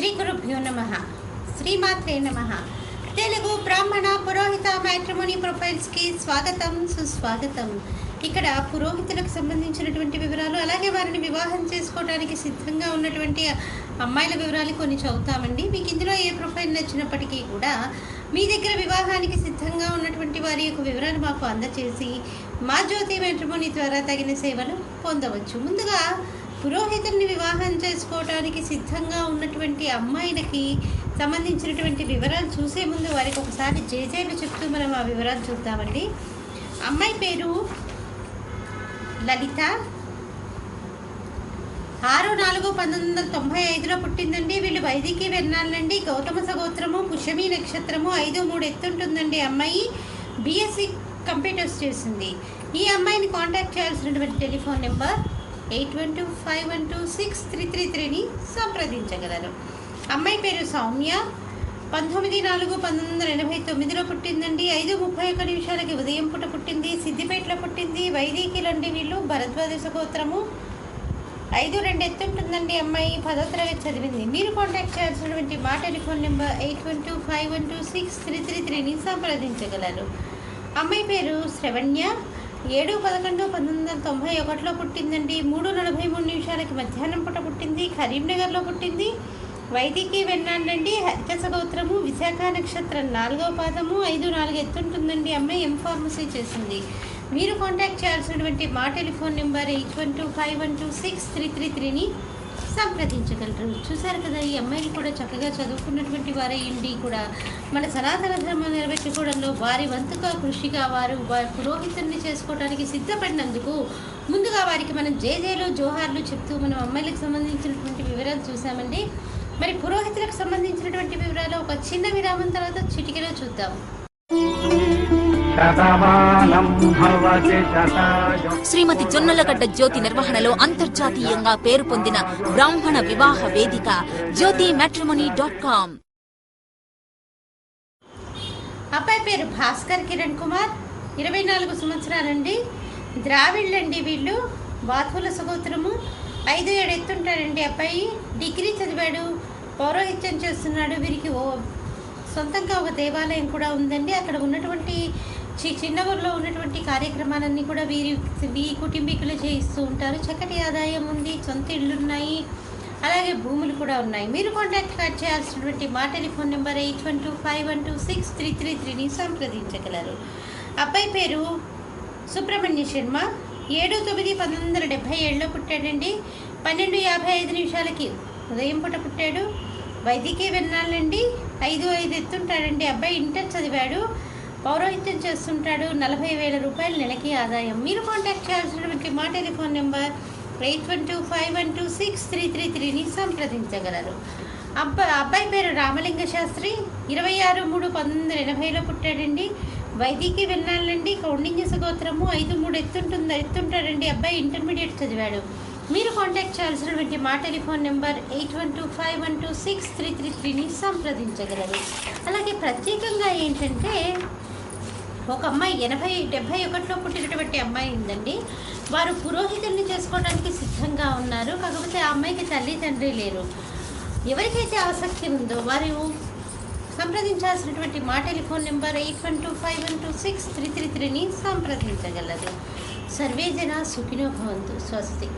శ్రీ గురుభ్యో నమ. శ్రీమాత్రే నమ. తెలుగు బ్రాహ్మణ పురోహిత మ్యాట్రిమోని ప్రొఫైల్స్కి స్వాగతం సుస్వాగతం. ఇక్కడ పురోహితులకు సంబంధించినటువంటి వివరాలు అలాగే వారిని వివాహం చేసుకోవడానికి సిద్ధంగా ఉన్నటువంటి అమ్మాయిల వివరాలు కొన్ని చదువుతామండి. మీకు ఇందులో ఏ ప్రొఫైల్ నచ్చినప్పటికీ కూడా మీ దగ్గర వివాహానికి సిద్ధంగా ఉన్నటువంటి వారి యొక్క వివరాలు మాకు అందచేసి మా జ్యోతి మ్యాట్రిమోని ద్వారా తగిన సేవలు పొందవచ్చు. ముందుగా పురోహితుల్ని వివాహం చేసుకోవడానికి సిద్ధంగా ఉన్నటువంటి అమ్మాయిలకి సంబంధించినటువంటి వివరాలు చూసే ముందు వారికి ఒకసారి జేజేలు చెప్తూ మనం ఆ వివరాలు చూద్దామండి. అమ్మాయి పేరు లలిత. ఆరు నాలుగు పంతొమ్మిది వందల తొంభై ఐదులో పుట్టిందండి. వీళ్ళు వైదికి వెన్నాళ్ళండి. గౌతమ సగోత్రము పుషమి నక్షత్రము ఐదు మూడు ఎత్తుంటుందండి అమ్మాయి. బీఎస్సీ కంప్యూటర్స్ చేసింది. ఈ అమ్మాయిని కాంటాక్ట్ చేయాల్సినటువంటి telephone number eight one two five one two six three three త్రీని సంప్రదించగలరు అమ్మాయి పేరు సౌమ్య. పంతొమ్మిది నాలుగు పంతొమ్మిది వందల ఎనభై తొమ్మిదిలో పుట్టిందండి. ఐదు ముప్పై ఒక్క నిమిషాలకి ఉదయం పుట పుట్టింది. సిద్దిపేటలో పుట్టింది. వైదికిలండి వీళ్ళు భరద్వాజ గోత్రము ఐదు రెండు ఎత్తుంటుందండి అమ్మాయి. పదో తరగతి చదివింది. మీరు కాంటాక్ట్ చేయాల్సినటువంటి మా telephone number eight one two five one two six three three త్రీని సంప్రదించగలరు అమ్మాయి పేరు శ్రవణ్య. ఏడు పదకొండు పంతొమ్మిది వందల తొంభై ఒకటిలో పుట్టిందండి. మూడు నలభై మూడు నిమిషాలకి మధ్యాహ్నం పూట పుట్టింది. కరీంనగర్లో పుట్టింది. వైదికి వెన్నాండండి హరికస గోత్రము విశాఖ నక్షత్రం నాలుగో పాదము ఐదు నాలుగు ఎత్తుంటుందండి. అమ్మాయి ఎం ఫార్మసీ చేసింది. మీరు కాంటాక్ట్ చేయాల్సినటువంటి మా telephone number eight one two five one two six three three త్రీని సంప్రదించగలరు. చూశారు కదా ఈ అమ్మాయిలు కూడా చక్కగా చదువుకున్నటువంటి వారే ఇండి కూడా మన సనాతన ధర్మం నెరవేర్చుకోవడంలో వారి వంతుగా కృషిగా వారు వారి పురోహితుల్ని చేసుకోవడానికి సిద్ధపడినందుకు ముందుగా వారికి మనం జేజేలు జోహార్లు చెప్తూ మనం అమ్మాయిలకు సంబంధించినటువంటి వివరాలు చూసామండి మరి పురోహితులకు సంబంధించినటువంటి వివరాలు ఒక చిన్న విరామం తర్వాత చిటికలో చూద్దాం. శ్రీమతి జొన్నలగడ్డ జ్యోతి నిర్వహణలో అంతర్జాతీయంగా పేరు పొందిన బ్రాహ్మణ వివాహ వేదిక జ్యోతి మ్యాట్రిమోనీ డాట్ కామ్ అబ్బాయి పేరు భాస్కర్ కిరణ్ కుమార్. ఇరవై నాలుగు సంవత్సరాలండి. ద్రావిళ్ళండి వీళ్ళు. బాధువుల సగోత్రము. ఐదు ఏడు ఎత్తుంటాడండి అబ్బాయి. డిగ్రీ చదివాడు. పౌరోహిత్యం చేస్తున్నాడు. వీరికి ఓ సొంతంగా ఒక దేవాలయం కూడా ఉందండి. అక్కడ ఉన్నటువంటి చి చిన్న ఊర్లో ఉన్నటువంటి కార్యక్రమాలన్నీ కూడా వీరి వీ కుటుంబీకులు చేయిస్తూ ఉంటారు. చక్కటి ఆదాయం ఉంది సొంత ఇళ్ళు ఉన్నాయి అలాగే భూములు కూడా ఉన్నాయి. మీరు కాంటాక్ట్ కట్ చేయాల్సినటువంటి మా telephone number eight one two five one two six three three త్రీని సంప్రదించగలరు. అబ్బాయి పేరు సుబ్రహ్మణ్య శర్మ. ఏడు తొమ్మిది పంతొమ్మిది వందల డెబ్భై ఏడులో పుట్టాడండి. పన్నెండు యాభై ఐదు నిమిషాలకి ఉదయం పూట పుట్టాడు. వైద్యకే వెన్నాళ్ళండి. ఐదు ఐదు ఎత్తుంటాడండి. అబ్బాయి ఇంటర్ చదివాడు. పౌరోహిత్యం చేస్తుంటాడు. నలభై వేల రూపాయలు నెలకి ఆదాయం. మీరు కాంటాక్ట్ చేయాల్సినటువంటి మా telephone number eight one two five one two six three three త్రీని సంప్రదించగలరు. అబ్బా అబ్బాయి పేరు రామలింగ శాస్త్రి. ఇరవై ఆరు మూడు పంతొమ్మిది వందల ఎనభైలో పుట్టాడండి. వైదికి వెళ్ళాలండి కౌండిన్య సగోత్రము ఐదు మూడు ఎత్తుంటుంది ఎత్తుంటాడండి. అబ్బాయి ఇంటర్మీడియట్ చదివాడు. మీరు కాంటాక్ట్ చేయాల్సినటువంటి మా telephone number eight one two five one two six three three త్రీని సంప్రదించగలరు. అలాగే ప్రత్యేకంగా ఏంటంటే ఒక అమ్మాయి ఎనభై డెబ్భై ఒకటిలో పుట్టినటువంటి అమ్మాయి ఉందండి. వారు పురోహితుల్ని చేసుకోవడానికి సిద్ధంగా ఉన్నారు. కాకపోతే ఆ అమ్మాయికి తల్లి తండ్రి లేరు. ఎవరికైతే ఆసక్తి ఉందో వారు సంప్రదించాల్సినటువంటి మా telephone number eight one two five one two six three three త్రీని సంప్రదించగలరు సర్వే జన సుఖినో భవంతు. స్వస్తి.